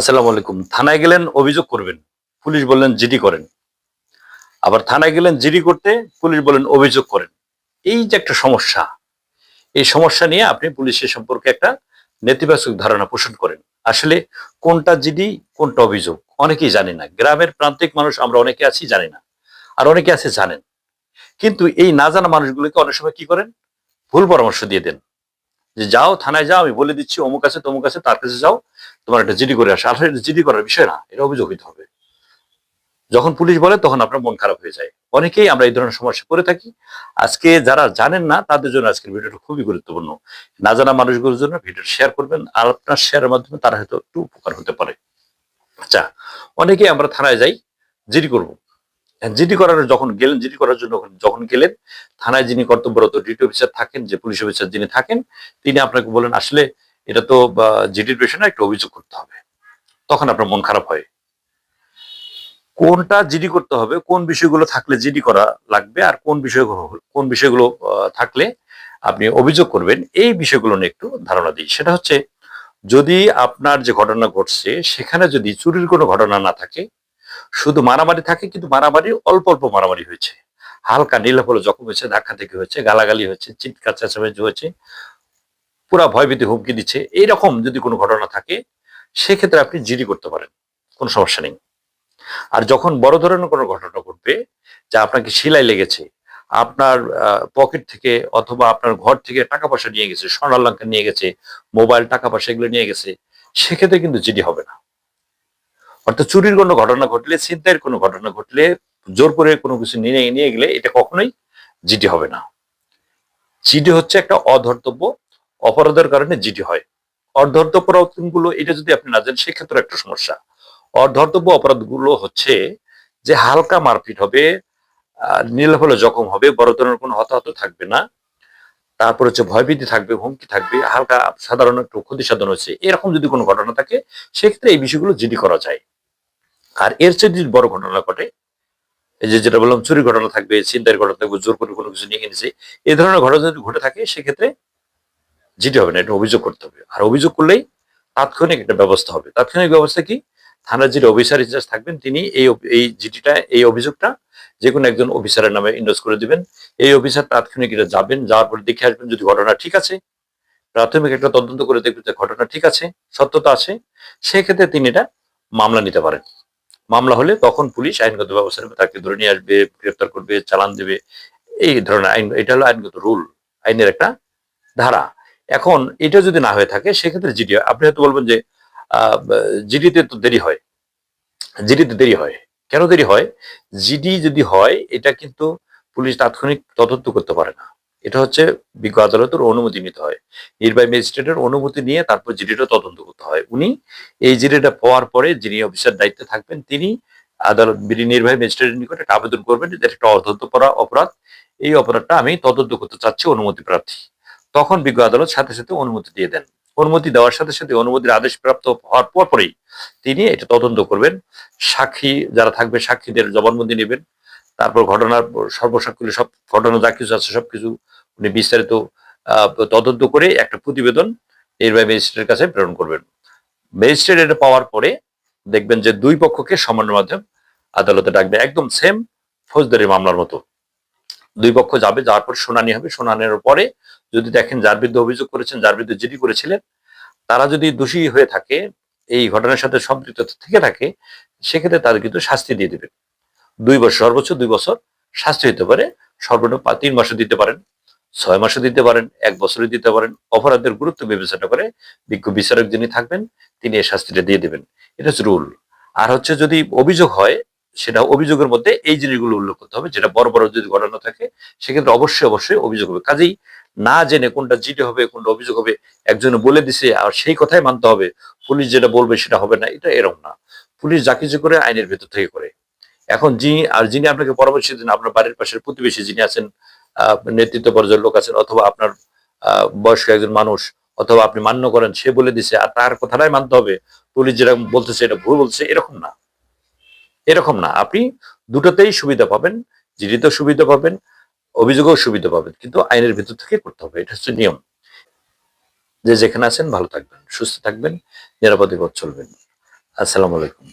আসসালামু আলাইকুম। থানায় গেলেন, অভিযোগ করবেন। পুলিশ বললেন, জিডি করেন। আবার থানায় গেলেন, জিডি করতে পুলিশ বলেন অভিযোগ করেন। এই যে একটা সমস্যা, এই সমস্যা নিয়ে আপনি পুলিশের সম্পর্কে একটা নেতিবাচক ধারণা পোষণ করেন। আসলে কোনটা জিডি, কোনটা অভিযোগ, অনেকেই জানে না। গ্রামের প্রান্তিক মানুষ আমরা অনেকে আছি, জানি না। আর অনেকে আছে, জানেন। কিন্তু এই না জানা মানুষগুলোকে অনেক সময় কি করেন? ভুল পরামর্শ দিয়ে দেন। যে যাও, থানায় যাও, আমি বলে দিচ্ছি, অমুক আছে, তমুক আছে, তার কাছে যাও। তোমার একটা জিডি করে আসে। আসলে জিডি করার বিষয় না, এটা অভিযোগ হইতে হবে। যখন পুলিশ বলে, তখন আপনার মন খারাপ হয়ে যায়। অনেকেই আমরা এই ধরনের সমস্যা করে থাকি। আজকে যারা জানেন না, তাদের জন্য আজকের ভিডিওটা খুবই গুরুত্বপূর্ণ। না জানা মানুষগুলোর জন্য ভিডিও শেয়ার করবেন, আর আপনার শেয়ারের মাধ্যমে তারা হয়তো একটু উপকার হতে পারে। আচ্ছা অনেকেই আমরা থানায় যাই, জিডি করব। জিডি করার যখন গেলেন জিডি করার জন্য যখন গেলেন, থানায় যিনি কর্তব্যরত ডিউটি অফিসার থাকেন, যে পুলিশ অফিসার যিনি থাকেন, তিনি আপনাকে বলেন আসলে এটা তো জিডির পেশনে একটা অভিযোগ করতে হবে। তখন আপনার মন খারাপ হয়। কোনটা জিডি করতে হবে, কোন বিষয়গুলো থাকলে জিডি করা লাগবে, আর কোন বিষয়গুলো কোন বিষয়গুলো থাকলে আপনি অভিযোগ করবেন, এই বিষয়গুলো নিয়ে একটু ধারণা দিই। সেটা হচ্ছে, যদি আপনার যে ঘটনা ঘটছে, সেখানে যদি চুরির কোনো ঘটনা না থাকে শুধু মারামারি থাকে, কিন্তু মারামারি অল্প অল্প মারামারি হয়েছে। হালকা নীলাফলে জখম হয়েছে, ধাক্কা থেকে হয়েছে, গালাগালি হয়েছে, চিৎকার, চেঁচামেচি হয়েছে, পুরা ভয়ভীতি হুমকি দিচ্ছে। এইরকম যদি কোনো ঘটনা থাকে, সেক্ষেত্রে আপনি জিডি করতে পারেন, কোনো সমস্যা নেই। আর যখন বড় ধরনের কোনো ঘটনা ঘটবে, যা আপনাকে সিলাই লেগেছে, আপনার পকেট থেকে অথবা আপনার ঘর থেকে টাকা পয়সা নিয়ে গেছে, স্বর্ণালঙ্কার নিয়ে গেছে, মোবাইল, টাকা পয়সা এগুলো নিয়ে গেছে, সেক্ষেত্রে কিন্তু জিডি হবে না। অর্থাৎ চুরির কোনো ঘটনা ঘটলে, ছিনতাইয়ের কোনো ঘটনা ঘটলে, জোর করে কোনো কিছু নিয়ে নিয়ে গেলে এটা কখনোই জিডি হবে না। জিডি হচ্ছে একটা অধর্তব্য, অপরাধের কারণে জিডি হয়। অর্ধর্তব্য অপরাধগুলো, এটা যদি আপনি না জানেন, সেক্ষেত্রে একটা সমস্যা। অর্ধর্তব্য অপরাধগুলো হচ্ছে যে হালকা মারপিট হবে নীলফলে জখম হবে, বড় ধরনের কোনো হতাহত থাকবে না। তারপর হচ্ছে ভয়ভীতি থাকবে, হুমকি থাকবে, হালকা সাধারণ একটু ক্ষতি সাধন হচ্ছে, এরকম যদি কোনো ঘটনা থাকে, সেক্ষেত্রে এই বিষয়গুলো জিডি করা যায়। আর এর চেয়ে যদি বড় ঘটনা ঘটে, এই যে যেটা বললাম চুরি ঘটনা থাকবে চিন্তার ঘটনা থাকবে, জোর করে কোনো কিছু নিয়ে এনেছে এই ধরনের ঘটনা যদি ঘটে থাকে, সেক্ষেত্রে যেটি হবে না, এটা অভিযোগ করতে হবে। আর অভিযোগ করলেই তাৎক্ষণিক একটা ব্যবস্থা হবে। তাৎক্ষণিক ব্যবস্থা কি? থানার যিনি অফিসার ইনচার্জ থাকবেন, তিনি এই এই জিডিটা এই অভিযোগটা যে কোনো একজন অফিসারের নামে ইন্ডোজ করে দিবেন। এই অফিসার তাৎক্ষণিক এটা যাবেন, যাওয়ার পর দেখে আসবেন যদি ঘটনা ঠিক আছে। প্রাথমিক একটা তদন্ত করে দেখবেন যে ঘটনা ঠিক আছে, সত্যতা আছে, সেক্ষেত্রে তিনি এটা মামলা নিতে পারেন। মামলা হলে তখন পুলিশ আইনগত ব্যবস্থা নেবে, তাকে ধরে নিয়ে আসবে, গ্রেপ্তার করবে, চালান দেবে। এই ধরনের আইন, এটা হলো আইনগত রুল, আইনের একটা ধারা। এখন এটা যদি না হয়ে থাকে, সেক্ষেত্রে জিডি, আপনি হয়তো বলবেন যে জিডিতে তো দেরি হয়। জিডিতে দেরি হয়। কেন দেরি হয়? জিডি যদি হয়, এটা কিন্তু পুলিশ তাৎক্ষণিক তদন্ত করতে পারে না। এটা হচ্ছে বিজ্ঞ আদালতের অনুমতি নিতে হয়। নির্বাহী ম্যাজিস্ট্রেটের অনুমতি নিয়ে তারপর জিডিটা তদন্ত করতে হয়। উনি এই জিডিটা পাওয়ার পরে যিনি অফিসার দায়িত্বে থাকবেন, তিনি আদালত নির্বাহী ম্যাজিস্ট্রেটের নিকট একটা আবেদন করবেন যে একটা অর্ধন্ত করা অপরাধ। এই অপরাধটা আমি তদন্ত করতে চাচ্ছি, অনুমতি প্রার্থী। তখন বিজ্ঞ আদালত সাথে সাথে অনুমতি দিয়ে দেন। অনুমতি দেওয়ার সাথে সাথে অনুমতির আদেশ প্রাপ্ত হওয়ার পর পরেই তিনি এটা তদন্ত করবেন। সাক্ষী, যারা থাকবে, সাক্ষীদের জবানবন্দি নেবেন। তারপর ঘটনার সর্বসাক্ষী সব ঘটনা যা কিছু আছে সবকিছু উনি বিস্তারিত তদন্ত করে একটা প্রতিবেদন নির্বাহী ম্যাজিস্ট্রেটের কাছে প্রেরণ করবেন। ম্যাজিস্ট্রেট এটা পাওয়ার পরে দেখবেন যে দুই পক্ষকে সমন্বয়ের মাধ্যমে আদালতে ডাকবে, একদম সেম ফৌজদারি মামলার মতো। দুই পক্ষ যাবে, যাওয়ার পর শুনানি হবে শুনানির পরে যদি দেখেন যার বিরুদ্ধে অভিযোগ করেছেন, যার বিরুদ্ধে জিডি করেছিলেন, তারা যদি দোষী হয়ে থাকে, এই ঘটনার সাথে সম্পৃক্ত থেকে থাকে, সেক্ষেত্রে তাদের কিন্তু শাস্তি দিয়ে দেবেন। দুই বছর, সর্বোচ্চ দুই বছর শাস্তি হতে পারে। সর্বনিম্ন তিন মাসে দিতে পারেন, ছয় মাসে দিতে পারেন, এক বছরে দিতে পারেন। অপরাধের গুরুত্ব বিবেচনা করে বিজ্ঞ বিচারক যিনি থাকবেন, তিনি এই শাস্তিটা দিয়ে দেবেন। এটা হচ্ছে রুল। আর হচ্ছে যদি অভিযোগ হয়, সেটা অভিযোগের মধ্যে এই জিনিসগুলো উল্লেখ করতে হবে, যেটা বড় বড় যদি ঘটনা থাকে, সেক্ষেত্রে অবশ্যই অবশ্যই অভিযোগ হবে। কাজেই না জেনে কোনটা জিডি হবে, কোনটা অভিযোগ হবে, একজনে বলে দিছে, আর সেই কথাই মানতে হবে। পুলিশ যেটা বলবে সেটা হবে না, এটা এরকম না। পুলিশ যা কিছু করে, আইনের ভেতর থেকে করে। এখন যিনি, আর যিনি আপনাকে পরামর্শ দিন আপনার বাড়ির পাশের প্রতিবেশী যিনি আছেন নেতৃত্ব পর্যায়ের লোক আছেন, অথবা আপনার বয়স্ক একজন মানুষ, অথবা আপনি মান্য করেন, সে বলে দিছে, আর তার কথাটাই মানতে হবে। পুলিশ যেরকম বলতেছে, এটা ভুল বলছে, এরকম না। এরকম না। আপনি দুটোতেই সুবিধা পাবেন জিডিতেও সুবিধা পাবেন, অভিযোগেও সুবিধা পাবেন, কিন্তু আইনের ভিতর থেকে করতে হবে, এটা হচ্ছে নিয়ম। যে যেখানে আছেন, ভালো থাকবেন, সুস্থ থাকবেন, নিরাপদে পথ চলবেন। আসসালামু আলাইকুম।